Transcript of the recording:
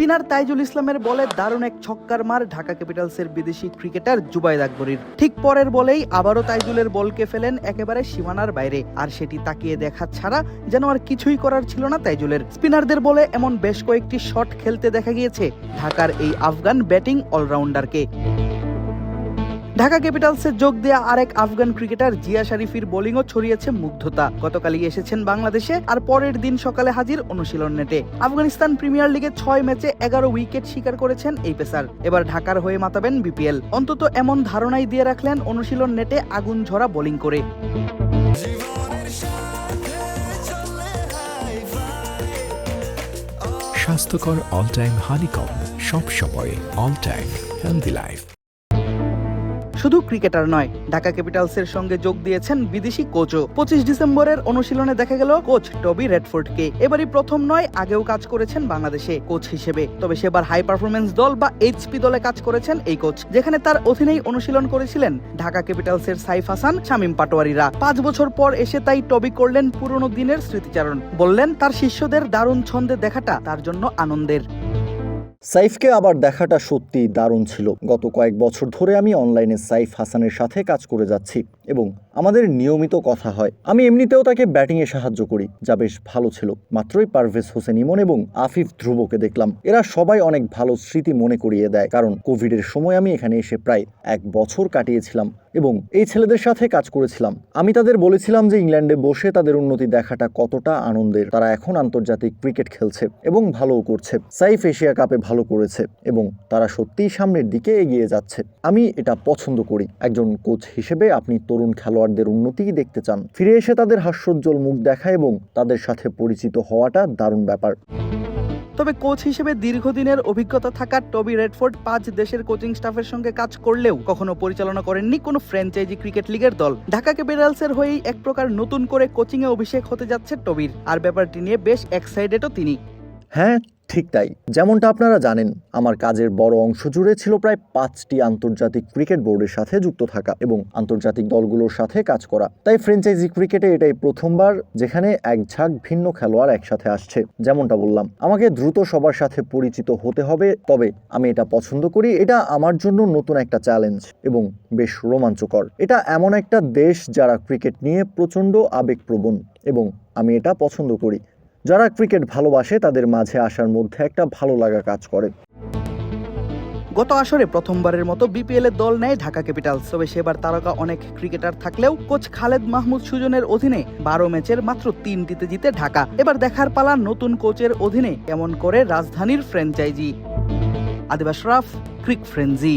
Spinner Taijul ইসলামের বলে দারুণ এক ছক্কার মার ঢাকা ক্যাপিটালসের বিদেশি ক্রিকেটার জুবাইদ আকবরীর। ঠিক পরের বলেই আবারও তাইজুলের বলকে ফেলেন একেবারে সীমানার বাইরে, আর সেটি তাকিয়ে দেখা ছাড়া যেন আর কিছুই করার ছিল না তাইজুলের। স্পিনারদের বলে এমন বেশ কয়েকটি শট খেলতে দেখা গিয়েছে ঢাকার এই আফগান ব্যাটিং অলরাউন্ডারকে। ঢাকা ক্যাপিটালসে যোগ দেয়া আরেক আফগান ক্রিকেটার জিয়া শরীফির বোলিংও ছড়িয়েছে মুগ্ধতা। গতকালই এসেছেন বাংলাদেশে আর পরের দিন সকালে হাজির অনুশীলন নেটে। আফগানিস্তান প্রিমিয়ার লিগে ছয় ম্যাচে এগারো উইকেট শিকার করেছেন এই পেসার। এবার ঢাকার হয়ে মাতাবেন বিপিএল। অন্তত এমন ধারণাই দিয়ে রাখলেন অনুশীলন নেটে আগুন ঝরা বোলিং করে। স্বাস্থ্যকর অল টাইম হানিকম সব সময় অল টাইম হেলদি লাইফ শুধু ক্রিকেটার নয়, ঢাকা ক্যাপিটালসের সঙ্গে যোগ দিয়েছেন বিদেশি কোচও। পঁচিশ ডিসেম্বরের অনুশীলনে দেখা গেল কোচ টবি রেডফোর্ডকে। এবারই প্রথম নয়, আগেও কাজ করেছেন বাংলাদেশে কোচ হিসেবে। তবে সেবার হাই পারফরমেন্স দল বা এইচপি দলে কাজ করেছেন এই কোচ, যেখানে তার অধীনেই অনুশীলন করেছিলেন ঢাকা ক্যাপিটালসের সাইফ হাসান, শামীম পাটোয়ারিরা। পাঁচ বছর পর এসে তাই টবি করলেন পুরনো দিনের স্মৃতিচারণ। বললেন, তার শিষ্যদের দারুণ ছন্দে দেখাটা তার জন্য আনন্দের। সাইফকে আবার দেখাটা সত্যি দারুণ ছিল। গত কয়েক বছর ধরে আমি অনলাইনে সাইফ হাসানের সাথে কাজ করে যাচ্ছি। এবং আমাদের নিয়মিত কথা হয়। আমি এমনিতেও তাকে ব্যাটিংয়ে সাহায্য করি, যা বেশ ভালো ছিল। মাত্রই পারভেজ হোসেন ইমন এবং আফিফ ধ্রুবকে দেখলাম। এরা সবাই অনেক ভালো স্মৃতি মনে করিয়ে দেয়, কারণ কোভিডের সময় আমি এখানে এসে প্রায় এক বছর কাটিয়েছিলাম এবং এই ছেলেদের সাথে কাজ করেছিলাম। আমি তাদের বলেছিলাম যে ইংল্যান্ডে বসে তাদের উন্নতি দেখাটা কতটা আনন্দের। তারা এখন আন্তর্জাতিক ক্রিকেট খেলছে এবং ভালোও করছে। সাইফ এশিয়া কাপে ভালো করেছে এবং তারা সত্যিই সামনের দিকে এগিয়ে যাচ্ছে। আমি এটা পছন্দ করি। একজন কোচ হিসেবে আপনি তরুণ খেলোয়াড়দের উন্নতিই দেখতে চান। ফিরে এসে তাদের হাস্যোজ্জ্বল মুখ দেখা এবং তাদের সাথে পরিচিত হওয়াটা দারুণ ব্যাপার। তবে কোচ হিসেবে দীর্ঘদিনের অভিজ্ঞতা থাকা টবি রেডফোর্ড পাঁচ দেশের কোচিং স্টাফের সঙ্গে কাজ করলেও কখনো পরিচালনা করেননি কোনো ফ্র্যাঞ্চাইজি ক্রিকেট লিগের দল। ঢাকা ক্যাপিটালসের হয়েই এক প্রকার নতুন করে কোচিংয়ে অভিষেক হতে যাচ্ছে টবির। আর ব্যাপারটি নিয়ে বেশ এক্সাইটেডও তিনি। হ্যাঁ ঠিক তাই। যেমনটা আপনারা জানেন, আমার কাজের বড় অংশ জুড়ে ছিল প্রায় পাঁচটি আন্তর্জাতিক ক্রিকেট বোর্ডের সাথে যুক্ত থাকা এবং আন্তর্জাতিক দলগুলোর সাথে কাজ করা। তাই ফ্র্যাঞ্চাইজি ক্রিকেটে এটাই প্রথমবার যেখানে এক ঝাঁক ভিন্ন খেলোয়াড় একসাথে আসছে, যেমনটা বললাম। আমাকে দ্রুত সবার সাথে পরিচিত হতে হবে, তবে আমি এটা পছন্দ করি। এটা আমার জন্য নতুন একটা চ্যালেঞ্জ এবং বেশ রোমাঞ্চকর। এটা এমন একটা দেশ যারা ক্রিকেট নিয়ে প্রচণ্ড আবেগপ্রবণ এবং আমি এটা পছন্দ করি। যারা ক্রিকেট ভালোবাসে, তাদের মাঝে আসার মধ্যে একটা ভালো লাগা কাজ করে। গত আসরে প্রথমবারের মতো বিপিএল এর দল নেয় ঢাকা ক্যাপিটালস। তবে সেবার তারকা অনেক ক্রিকেটার থাকলেও কোচ খালেদ মাহমুদ সুজনের অধীনে বারো ম্যাচের মাত্র তিনটিতে জিতে ঢাকা। এবার দেখার পালা নতুন কোচের অধীনে কেমন করে রাজধানীর ফ্র্যাঞ্চাইজি। আদিবাস রাফ, ক্রিক ফ্রেঞ্জি